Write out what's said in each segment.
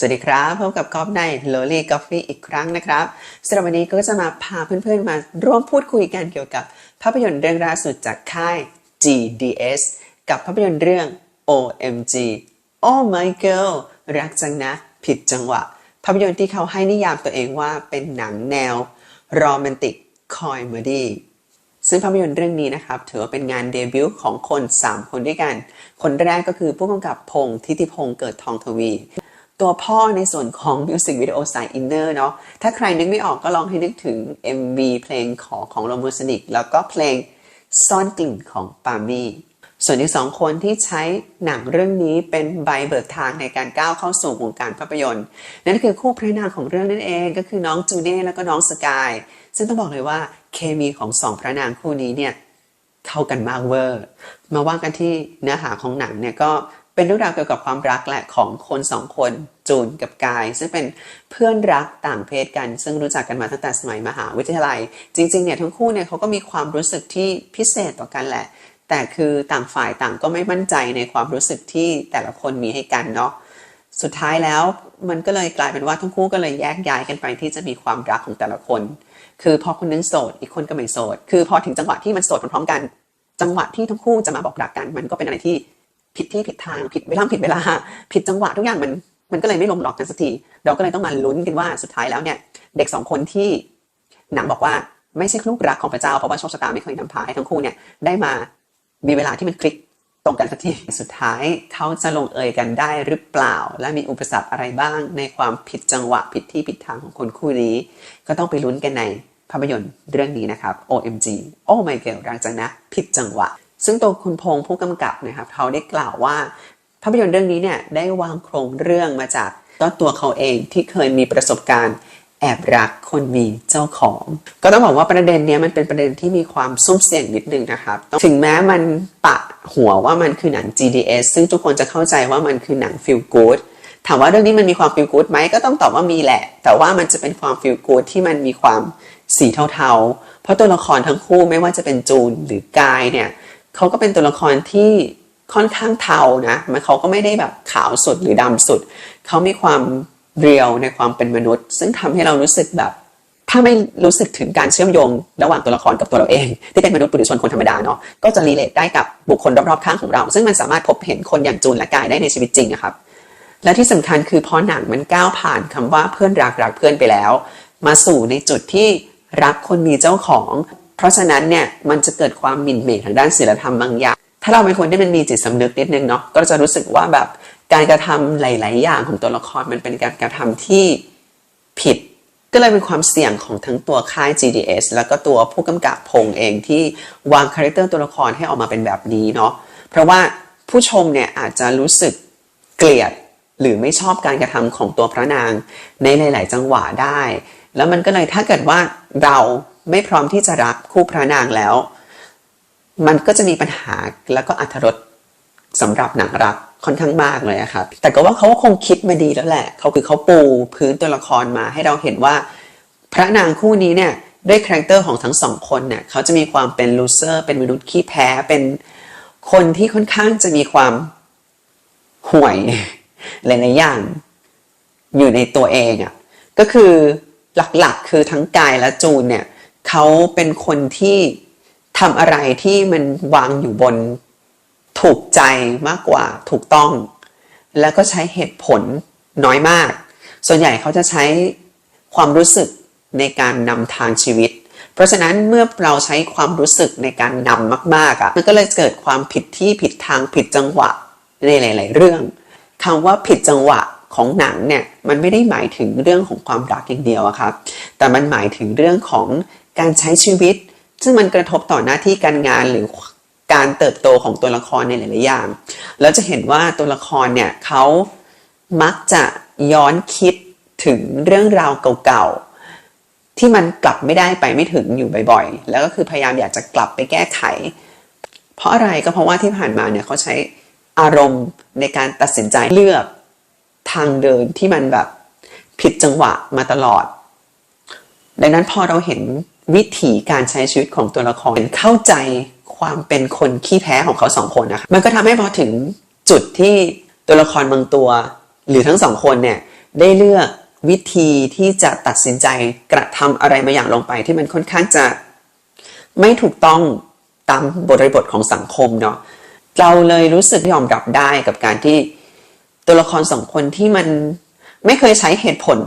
สวัสดีครับพบกับก๊อฟใน Lowly Coffee อีกครั้งนะครับสำหรับวันนี้ก็จะมาพาเพื่อนๆมาร่วมพูดคุยกันเกี่ยวกับภาพยนตร์เรื่องล่าสุดจากค่าย GDS กับภาพยนตร์เรื่อง OMG Oh My Girl รักจังนะ ผิดจังหวะ ภาพยนตร์ที่เขาให้นิยามตัวเองว่าเป็นหนังแนวโรแมนติกคอยเมดี้ซึ่งภาพยนตร์เรื่องนี้นะครับถือว่าเป็นงานเดบิวต์ของคน 3 คนด้วยกัน คนแรกก็คือผู้กำกับพงษ์ทิติพงษ์เกิดทองทวี ตัวพ่อในส่วนของมิวสิกวิดีโอสายอินเนอร์เนาะถ้าใครนึกไม่ออกก็ลองให้นึกถึง MV เพลงของของโรมูสนิกแล้วก็เพลงซ่อนกลิ่นของปามีส่วนอีกสองคนที่ใช้หนังเรื่องนี้เป็นใบเบิกทางในการก้าวเข้าสู่วงการภาพยนตร์ นั่นคือคู่พระนางของเรื่องนั่นเองก็คือน้องจูเน่แล้วก็น้องสกาย ซึ่งต้องบอกเลยว่าเคมีของสองพระนางคู่นี้เนี่ยเข้ากันมากเวอร์ มาว่ากันที่เนื้อหาของหนังเนี่ยก็ เป็นเรื่องราวเกี่ยวกับความรักแหละของคนสองคนจูนกับกาย ซึ่งเป็นเพื่อนรักต่างเพศกัน ซึ่งรู้จักกันมาตั้งแต่สมัยมหาวิทยาลัย จริงๆเนี่ยทั้งคู่เนี่ยเขาก็มีความรู้สึกที่พิเศษต่อกันแหละ แต่คือต่างฝ่ายต่างก็ไม่มั่นใจในความรู้สึกที่แต่ละคนมีให้กันเนาะสุดท้ายแล้วมันก็เลยกลายเป็นว่าทั้งคู่ก็เลยแยกย้ายกันไปที่จะมีความรักของแต่ละคน คือพอคนนึงโสดอีกคนก็ไม่โสด คือพอถึงจังหวะที่มันโสดพร้อมๆกัน จังหวะที่ทั้งคู่จะมาบอกรักกัน มันก็เป็นอะไรที่ ผิดที่ผิดทางผิดเวลาผิดเวลา ผิดจังหวะทุกอย่างมันมันก็เลยไม่ลงล็อกกันสักทีเราก็เลยต้องมาลุ้นกันว่าสุดท้ายแล้วเนี่ย เด็กสองคนที่หนังบอกว่าไม่ใช่ลูกรักของพระเจ้าเพราะว่าโชคชะตาไม่เคยนำพาให้ทั้งคู่เนี่ยได้มามีเวลาที่มันคลิกตรงกันสักทีสุดท้ายเขาจะลงเอยกันได้หรือเปล่า และมีอุปสรรคอะไรบ้างในความผิดจังหวะผิดที่ผิดทางของคนคู่นี้ ก็ต้องไปลุ้นกันในภาพยนตร์เรื่องนี้นะครับ OMG Oh My Girl รังจังนะ ผิดจังหวะ ซึ่งตัวคุณพงษ์ผู้กำกับนะครับเขาได้กล่าวว่าภาพยนตร์เรื่องนี้เนี่ยได้วางโครงเรื่องมาจากก็ตัวเขาเองที่เคยมีประสบการณ์แอบรักคนมีเจ้าของ ก็ต้องบอกว่าประเด็นนี้มันเป็นประเด็นที่มีความซุ่มเสี่ยงนิดนึงนะครับ ถึงแม้มันปะหัวว่ามันคือหนัง GDS ซึ่งทุกคนจะเข้าใจว่ามันคือหนัง feel good ถามว่าเรื่องนี้มันมีความ feel good ไหมก็ต้องตอบว่ามีแหละ แต่ว่ามันจะเป็นความ feel good ที่มันมีความสีเทาๆ เพราะตัวละครทั้งคู่ไม่ว่าจะเป็นจูนหรือกายเนี่ย เขาก็เป็นตัวละครที่ค่อนข้างเทานะมันเขาก็ไม่ได้แบบขาวสุดหรือดำสุด เขามีความเรียลในความเป็นมนุษย์ ซึ่งทำให้เรารู้สึกแบบ ถ้าไม่รู้สึกถึงการเชื่อมโยง ระหว่างตัวละครกับตัวเราเอง ที่เป็นมนุษย์ปุถุชนคนธรรมดาเนาะก็จะรีเลทได้กับบุคคลรอบๆข้างของเรา ซึ่งมันสามารถพบเห็นคนอย่างจูนและกายได้ในชีวิตจริงนะครับ และที่สำคัญคือพอหนังมันก้าวผ่านคำว่าเพื่อนรักรักเพื่อนไปแล้ว มาสู่ในจุดที่รักคนมีเจ้าของ เพราะฉะนั้นเนี่ยมันจะเกิดความหมิ่นเหม่ทางด้านศีลธรรมบางอย่าง ถ้าเราเป็นคนที่มันมีจิตสำนึกนิดนึงเนาะก็จะรู้สึกว่าแบบการกระทำหลาย ๆ อย่างของตัวละครมันเป็นการกระทำที่ผิด ก็เลยเป็นความเสี่ยงของทั้งตัวค่าย GDS แล้วก็ตัวผู้กำกับพงษ์เองที่วางคาแรคเตอร์ตัวละครให้ออกมาเป็นแบบนี้เนาะเพราะว่าผู้ชมเนี่ยอาจจะรู้สึกเกลียดหรือไม่ชอบการกระทำของตัวพระนางในหลาย ๆ จังหวะได้ แล้วมันก็เลยถ้าเกิดว่าเรา ไม่พร้อมที่จะรักคู่พระนางแล้ว มันก็จะมีปัญหาแล้วก็อัธรสสำหรับหนังรักค่อนข้างมากเลยครับ แต่ก็ว่าเขาก็คงคิดมาดีแล้วแหละ เขาคือเขาปูพื้นตัวละครมาให้เราเห็นว่า พระนางคู่นี้เนี่ยด้วยคาแรคเตอร์ของทั้งสองคนเนี่ยเขาจะมีความเป็นลูเซอร์เป็นมนุษย์ขี้แพ้เป็นคนที่ค่อนข้างจะมีความห่วยหลายๆอย่างอยู่ในตัวเองอะ่ะก็คือหลักๆ คือทั้งกายและจูนเนี่ย เขาเป็นคนที่ทำอะไรที่มันวางอยู่บนถูกใจมากกว่าถูกต้อง แล้วก็ใช้เหตุผลน้อยมาก ส่วนใหญ่เขาจะใช้ความรู้สึกในการนำทางชีวิต เพราะฉะนั้นเมื่อเราใช้ความรู้สึกในการนำมากๆอะ่ะมันก็เลยเกิดความผิดที่ผิดทางผิดจังหวะในหลาย ๆ เรื่องคำว่าผิดจังหวะของหนังเนี่ยมันไม่ได้หมายถึงเรื่องของความรักอย่างเดียวอะครับแต่มันหมายถึงเรื่องของ การใช้ชีวิต ซึ่งมันกระทบต่อหน้าที่การงานหรือการเติบโตของตัวละครในหลายๆอย่างแล้วจะเห็นว่าตัวละครเนี่ยเขามักจะย้อนคิดถึงเรื่องราวเก่าๆ ที่มันกลับไม่ได้ไปไม่ถึงอยู่บ่อยๆ แล้วก็คือพยายามอยากจะกลับไปแก้ไข เพราะอะไรก็เพราะว่าที่ผ่านมาเนี่ยเขาใช้อารมณ์ในการตัดสินใจเลือกทางเดินที่มันแบบผิดจังหวะมาตลอด ดังนั้นพอเราเห็น วิถีการใช้ชีวิตของตัวละครเข้าใจความเป็นคนขี้แพ้ของเขาสองคนนะคะมันก็ทำให้พอถึงจุดที่ตัวละครบางตัว หรือทั้งสองคนเนี่ยได้เลือกวิธีที่จะตัดสินใจกระทำอะไรมาอย่างลงไปที่มันค่อนข้างจะไม่ถูกต้องตามบริบทของสังคมเนาะเราเลยรู้สึกยอมรับได้กับการที่ตัวละครสองคนที่มันไม่เคยใช้เหตุผล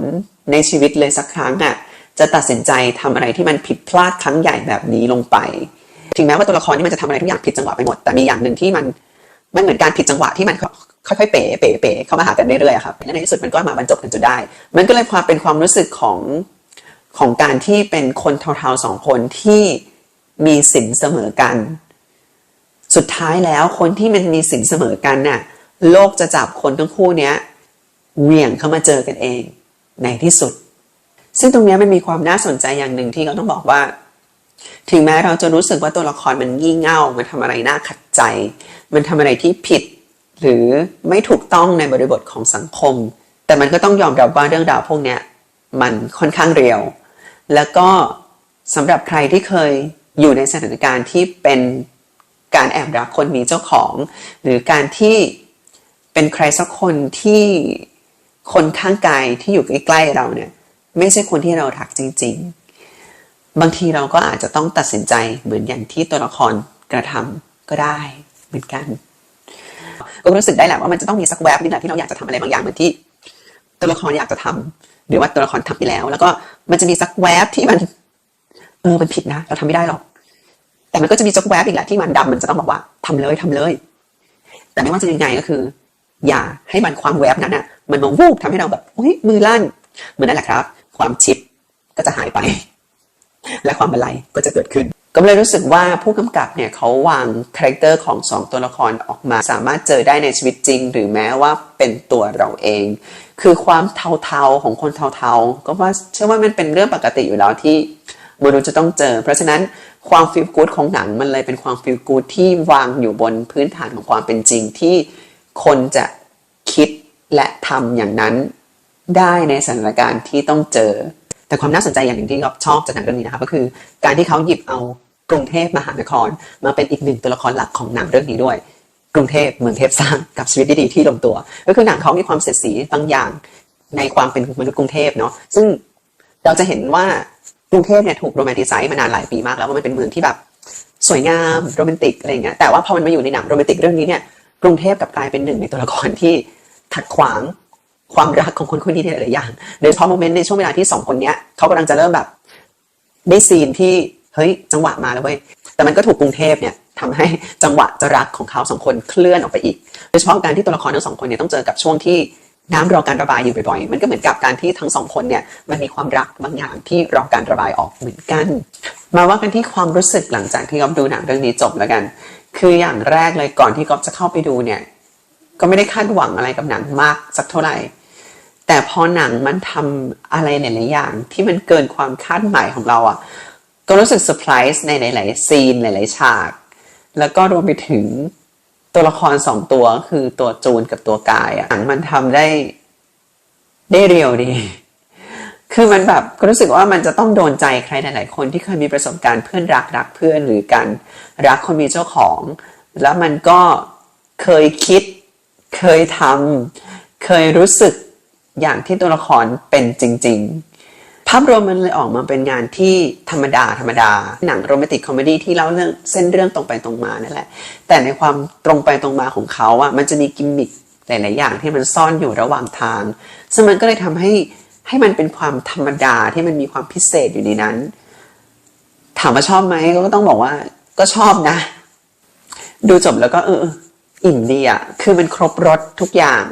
ในชีวิตเลยสักครั้งอะ่ะ จะตัดสินใจทำอะไรที่มันผิดพลาดครั้งใหญ่แบบนี้ลงไป ถึงแม้ว่าตัวละครนี่มันจะทำอะไรทุกอย่างผิดจังหวะไปหมด แต่มีอย่างหนึ่งที่มันมันเหมือนการผิดจังหวะที่มันค่อยๆเป๋เป๋เป๋เข้ามาหากันเรื่อยๆครับและในที่สุดมันก็มาบรรจบกันจนได้ มันก็เลยความเป็นความรู้สึกของของการที่เป็นคนเทาๆสองคนที่มีสินเสมอกัน สุดท้ายแล้วคนที่มันมีสินเสมอกันน่ะโลกจะจับคนทั้งคู่เนี้ยเหวี่ยงเข้ามาเจอกันเอง ในที่สุด ซึ่งตรงนี้มันมีความน่าสนใจอย่างหนึ่งที่เราต้องบอกว่า ถึงแม้เราจะรู้สึกว่าตัวละครมันงี่เง่ามันทำอะไรน่าขัดใจ มันทำอะไรที่ผิด หรือไม่ถูกต้องในบริบทของสังคม แต่มันก็ต้องยอมรับว่าเรื่องราวพวกนี้มันค่อนข้างเรียว แล้วก็สำหรับใครที่เคยอยู่ในสถานการณ์ที่เป็นการแอบรักคนมีเจ้าของ หรือการที่เป็นใครสักคนที่คนข้างกายที่อยู่ใกล้ๆเราเนี่ย ไม่ใช่คนที่เรารักจริง ๆ บางทีเราก็อาจจะต้องตัดสินใจเหมือนอย่างที่ตัวละครกระทำก็ได้เหมือนกัน ก็รู้สึกได้แหละว่ามันจะต้องมีสักแวบนี่แหละที่เราอยากจะทำอะไรบางอย่างเหมือนที่ตัวละครอยากจะทำหรือว่าตัวละครทำไปแล้ว แล้วก็มันจะมีสักแวบที่มัน เออมันผิดนะ เราทำไม่ได้หรอก แต่มันก็จะมีสักแวบอีกแหละที่มันดำมันจะต้องบอกว่าทำเลยทำเลย แต่ไม่ว่าจะยังไงก็คือ อย่าให้มันความแวบนั้นอะ มันมาวูบทำให้เราแบบอุ้ยมือลั่นเหมือนนั่นแหละครับ ความชิปก็จะหายไป และความบันไลก็จะเกิดขึ้น ก็เลยรู้สึกว่าผู้กำกับเนี่ยเขาวางคาแรคเตอร์ของสองตัวละครออกมา สามารถเจอได้ในชีวิตจริง หรือแม้ว่าเป็นตัวเราเอง คือความเทาๆของคนเทาๆ ก็ว่าเชื่อว่ามันเป็นเรื่องปกติอยู่แล้วที่มนุษย์จะต้องเจอ เพราะฉะนั้นความฟีลกูดของหนังมันเลยเป็นความฟีลกูดที่วางอยู่บนพื้นฐานของความเป็นจริงที่คนจะคิดและทำอย่างนั้น ได้ในสถานการณ์ที่ต้องเจอ แต่ความน่าสนใจอย่างหนึ่งที่เราชอบจากหนังเรื่องนี้นะคะก็คือการที่เขาหยิบเอากรุงเทพมหานคร มาเป็นอีกหนึ่งตัวละครหลักของหนังเรื่องนี้ด้วย กรุงเทพเมืองเทพสร้างกับชีวิตดีๆที่ลงตัว ก็คือหนังเขามีความเสียดสีบางอย่างในความเป็นมนุษย์กรุงเทพเนาะซึ่งเราจะเห็นว่ากรุงเทพเนี่ยถูกโรแมนติไซส์มานานหลายปีมากแล้วว่ามันเป็นเมืองที่แบบสวยงามโรแมนติกอะไรเงี้ยแต่ว่าพอมันมาอยู่ในหนังโรแมนติกเรื่องนี้เนี่ยกรุงเทพกลับกลายเป็นหนึ่งในตัวละครที่ขัดขวาง ความรักของคนคนนี้ในหลายอย่างโดยเฉพาะโมเมนต์ในช่วงเวลาที่สองคนเนี้ยเขากำลังจะเริ่มแบบได้ซีนที่เฮ้ยจังหวะมาแล้วเว้ยแต่มันก็ถูกกรุงเทพเนี่ยทำให้จังหวะจะรักของเขาสองคนเคลื่อนออกไปอีก โดยเฉพาะการที่ตัวละครทั้งสองคนเนี่ยต้องเจอกับช่วงที่น้ำรอการระบายอยู่บ่อยๆ มันก็เหมือนกับการที่ทั้งสองคนเนี่ยมันมีความรักบางอย่างที่รอการระบายออกเหมือนกัน มาว่ากันที่ความรู้สึกหลังจากที่ก๊อฟดูหนังเรื่องนี้จบแล้วกัน คืออย่างแรกเลยก่อนที่ก๊อฟจะเข้าไปดูเนี่ยก็ไม่ได้คาดหวังอะไรกับหนังมากสักเท่าไหร่ แต่พอหนังมันทำอะไรหลายๆอย่าง ที่มันเกินความคาดหมายของเราอะ่ะ ก็รู้สึกเซอร์ไพรส์ในหลายๆซีนหลายๆฉาก แล้วก็รวมไปถึงตัวละครสองตัวคือตัวจูนกับตัวกายอะหนังมันทำได้ได้เรียวดีคือมันแบบก็รู้สึกว่ามันจะต้องโดนใจใครหลายๆคนที่เคยมีประสบการณ์เพื่อนรักรักเพื่อนหรือการรักคนมีเจ้าของ แล้วมันก็เคยคิด เคยทำเคยรู้สึก อย่างที่ตัวละครเป็นจริง ๆ ภาพรวมมันเลยออกมาเป็นงานที่ธรรมดาธรรมดา หนังโรแมนติกคอมเมดี้ที่เล่าเรื่องเส้นเรื่องตรงไปตรงมานั่นแหละ แต่ในความตรงไปตรงมาของเขาอะมันจะมีกิมมิคหลาย ๆ อย่างที่มันซ่อนอยู่ระหว่างทาง ซึ่งมันก็เลยทำให้ให้มันเป็นความธรรมดาที่มันมีความพิเศษอยู่ในนั้น ถามว่าชอบไหมก็ต้องบอกว่าก็ชอบนะ ดูจบแล้วก็เอออิ่มดีอะคือมันครบรสทุกอย่าง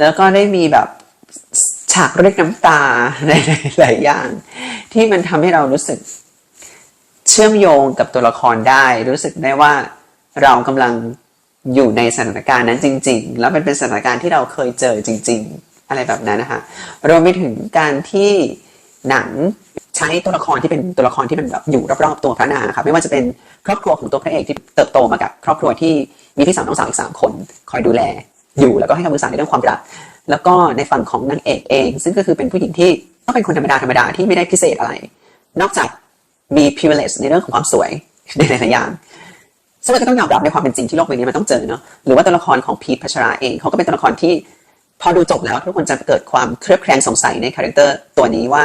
แล้วก็ได้มีแบบ ฉากเรียกน้ำตาในหลายอย่าง ที่มันทำให้เรารู้สึกเชื่อมโยงกับตัวละครได้ รู้สึกได้ว่าเรากำลังอยู่ในสถานการณ์นั้นจริง ๆ แล้วมันเป็นสถานการณ์ที่เราเคยเจอจริง ๆ อะไรแบบนั้นนะคะรวมไปถึงการที่หนังใช้ตัวละครที่เป็นตัวละครที่มันแบบอยู่รอบๆตัวพระนางค่ะไม่ว่าจะเป็นครอบครัวของตัวพระเอกที่เติบโตมากับ ครอบครัวที่มีพี่สาวน้องสาวอีกสามคน คอยดูแลอยู่แล้วก็ให้คำปรึกษาในเรื่องความรัก แล้วก็ในฝั่งของนางเอกเอง ซึ่งก็คือเป็นผู้หญิงที่ก็เป็นคนธรรมดาธรรมดาที่ไม่ได้พิเศษอะไร นอกจากมี privilege ในเรื่องของความสวยในหลายอย่างซึ่งเราก็ต้องยอมรับในความเป็นจริงที่โลกใบนี้มันต้องเจอเนาะหรือว่าตัวละครของพีทพัชราเองเขาก็เป็นตัวละครที่พอดูจบแล้วทุกคนจะเกิดความเครือบแคลงสงสัยในคาแรคเตอร์ตัวนี้ว่า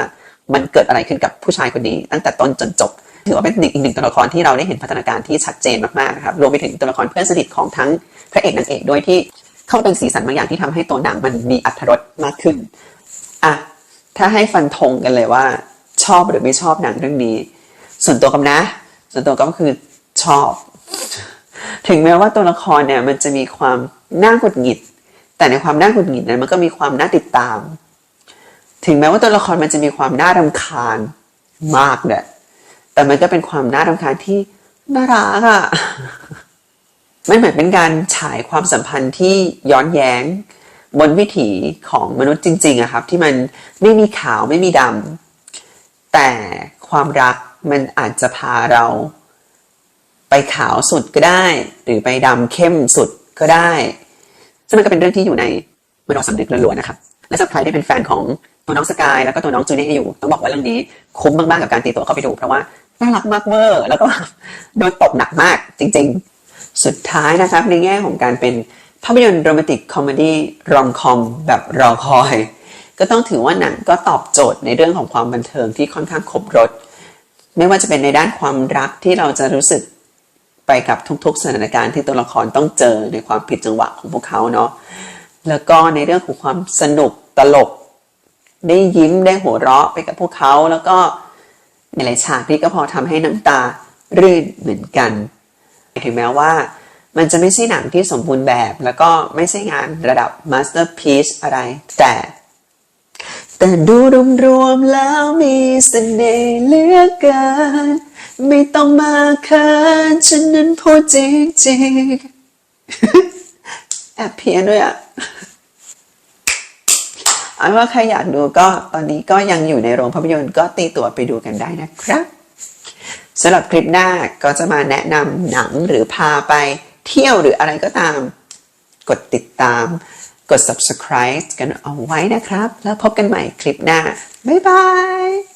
มันเกิดอะไรขึ้นกับผู้ชายคนนี้ ตั้งแต่ต้นจนจบ ถือว่าเป็นอีกหนึ่งตัวละครที่เราได้เห็นพัฒนาการที่ชัดเจนมากๆนะครับรวมไปถึงตัวละครเพื่อนสนิทของทั้งพระเอกนางเอกด้วยที่ เข้าเป็นสีสันบางอย่างที่ทำให้ตัวหนังมันมีอรรถรสมากขึ้นอะถ้าให้ฟันธงกันเลยว่า ชอบหรือไม่ชอบหนังเรื่องนี้ ส่วนตัวกับนะ ส่วนตัวก็คือชอบ ถึงแม้ว่าตัวละครเนี่ยมันจะมีความน่าหงุดหงิด แต่ในความน่าหงุดหงิดนั้นมันก็มีความน่าติดตาม ถึงแม้ว่าตัวละครมันจะมีความน่ารำคาญมากเนี่ยแต่มันก็เป็นความน่ารำคาญที่น่ารักอะ ม่เหมือนเป็นการฉายความสัมพันธ์ที่ย้อนแย้ง บนวิถีของมนุษย์จริงๆอะครับ ที่มันไม่มีขาวไม่มีดำแต่ความรักมันอาจจะพาเรา ไปขาวสุดก็ได้ หรือไปดำเข้มสุดก็ได้ซึ่งมันก็เป็นเรื่องที่อยู่ในมโนสำนึกล้วนๆนะครับและสำหรับใครที่เป็นแฟนของตัวน้องสกายแล้วก็ตัวน้องจูเน่อยู่ต้องบอกว่าเรื่องนี้คุ้มมากๆกับการตีตัวเข้าไปดู เพราะว่าน่ารักมากเวอร์แล้วก็โดนตบหนักมากจริง ๆ สุดท้ายนะครับในแง่ของการเป็นภาพยนตร์โรแมนติกคอมเมดี้รอมคอมแบบรอคอย ก็ต้องถือว่าหนังก็ตอบโจทย์ในเรื่องของความบันเทิงที่ค่อนข้างครบรถ ไม่ว่าจะเป็นในด้านความรักที่เราจะรู้สึกไปกับทุกๆสถานการณ์ที่ตัวละครต้องเจอในความผิดจังหวะของพวกเขาเนาะแล้วก็ในเรื่องของความสนุกตลก ได้ยิ้มได้หัวเราะไปกับพวกเขา แล้วก็ในหลายฉากที่ก็พอทำให้น้ำตารื่นเหมือนกัน ถึงแม้ว่า มันจะไม่ใช่หนังที่สมบูรณ์แบบ แล้วก็ไม่ใช่งานระดับมาสเตอร์พีซอะไร แต่ แต่ดูรวมๆแล้วมีเสน่ห์เหลือเกิน ไม่ต้องมาเคินฉันนั้นพูดจริงๆแอบเพี้ยนด้วยอะเอาเป็นว่าใครอยากดูก็ตอนนี้ก็ยังอยู่ในโรงภาพยนตร์ก็ตีตั๋วไปดูกันได้นะครับ สำหรับคลิปหน้าก็จะมาแนะนำหนังหรือพาไปเที่ยวหรืออะไรก็ตาม กดติดตาม กด subscribe กันเอาไว้นะครับ แล้วพบกันใหม่คลิปหน้า บ๊ายบาย